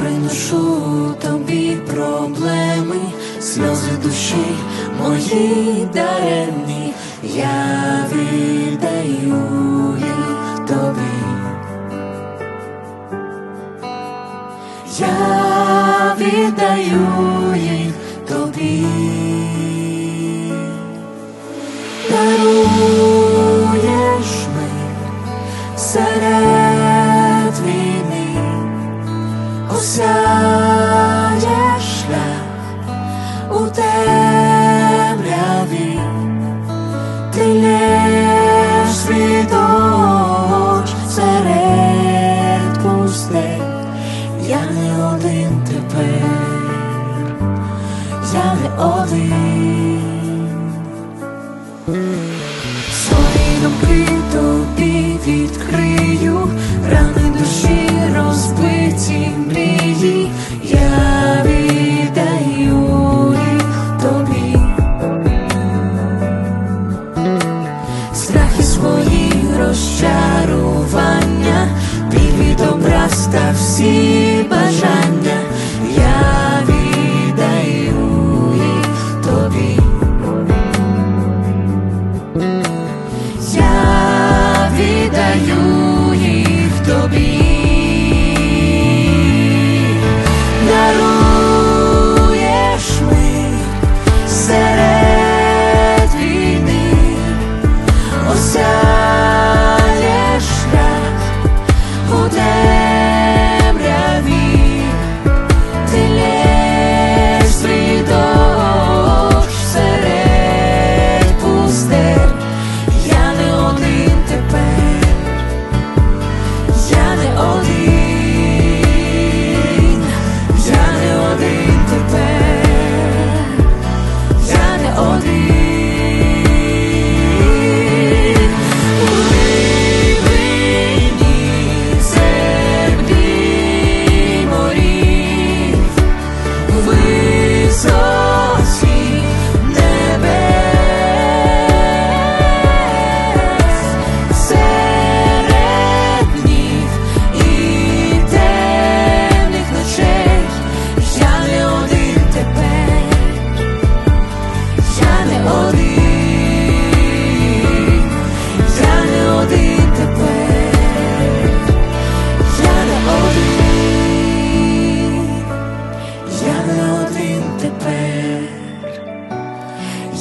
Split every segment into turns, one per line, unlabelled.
приношу тобі проблеми, сльози душі мої даремні, я віддаю осяєш шлях у темряві, ти лєш світоч серед пустель, я не один тепер, я не один. Свої думки тобі відкрию, віддаю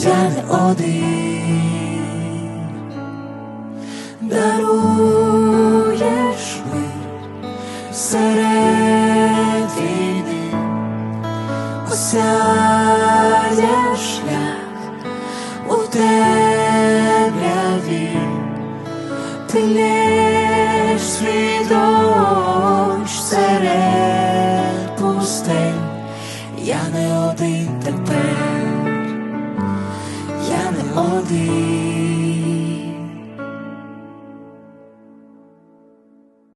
я не один, даруєш мир серед війни, осяєш шлях у темряві, ти лєш світоч серед пустель, я не один тепер, я не один.